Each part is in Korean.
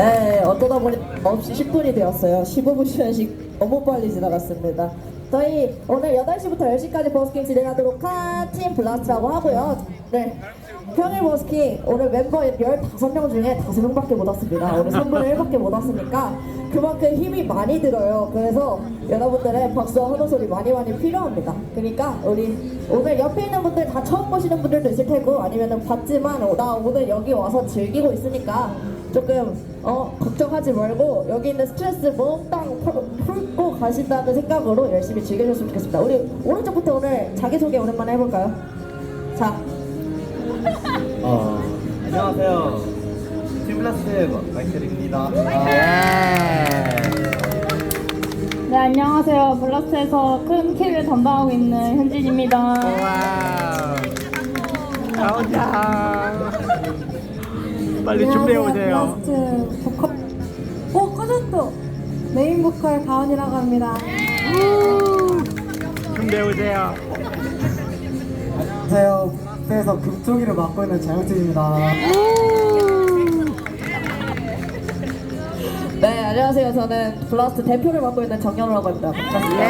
네, 어쩌다 보니 없이 10분이 되었어요. 15분 시간씩 너무 빨리 지나갔습니다. 저희 오늘 8시부터 10시까지 버스킹 진행하도록 한 팀 블라스트라고 하고요. 네. 평일 버스킹 오늘 멤버 15명 중에 5명밖에 못 왔습니다. 오늘 3분의 1밖에 못 왔으니까 그만큼 힘이 많이 들어요. 그래서 여러분들의 박수와 환호 소리 많이 많이 필요합니다. 그러니까 우리 오늘 옆에 있는 분들 다 처음 보시는 분들도 있을 테고 아니면은 봤지만 어, 나 오늘 여기 와서 즐기고 있으니까 조금 어 걱정하지 말고 여기 있는 스트레스 몽땅 풀- 풀고 가신다는 생각으로 열심히 즐겨주셨으면 좋겠습니다. 우리 오른쪽부터 오늘 자기소개 오랜만에 해볼까요? 자, 어, 안녕하세요. 팀플러스 마이클입니다. 네, 안녕하세요. 블라스트에서 큰 키를 담당하고 있는 현진입니다. 나오자. 빨리 준비해 오세요. 플라스트 보컬 오 꺼졌어 메인 보컬 가은이라고 합니다 준비해 오세요. 안녕하세요. 부에서 금쪽이를 맡고 있는 장혁진입니다. 네 안녕하세요. 저는 블라스트 대표를 맡고 있는 정연우라고 합니다. 반갑습니다.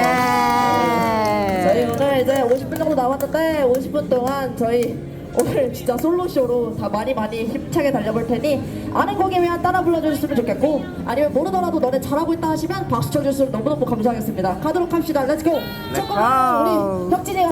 네, 저희 오늘 이제 50분 정도 남았는데 50분 동안 저희 오늘 진짜 솔로 쇼로 다 많이 많이 힘차게 달려볼 테니 아는 곡이면 따라 불러주셨으면 좋겠고 아니면 모르더라도 너네 잘하고 있다 하시면 박수 쳐주셨으면 너무너무 감사하겠습니다. 가도록 합시다. 렛츠고. 첫 곡은 우리 혁진이가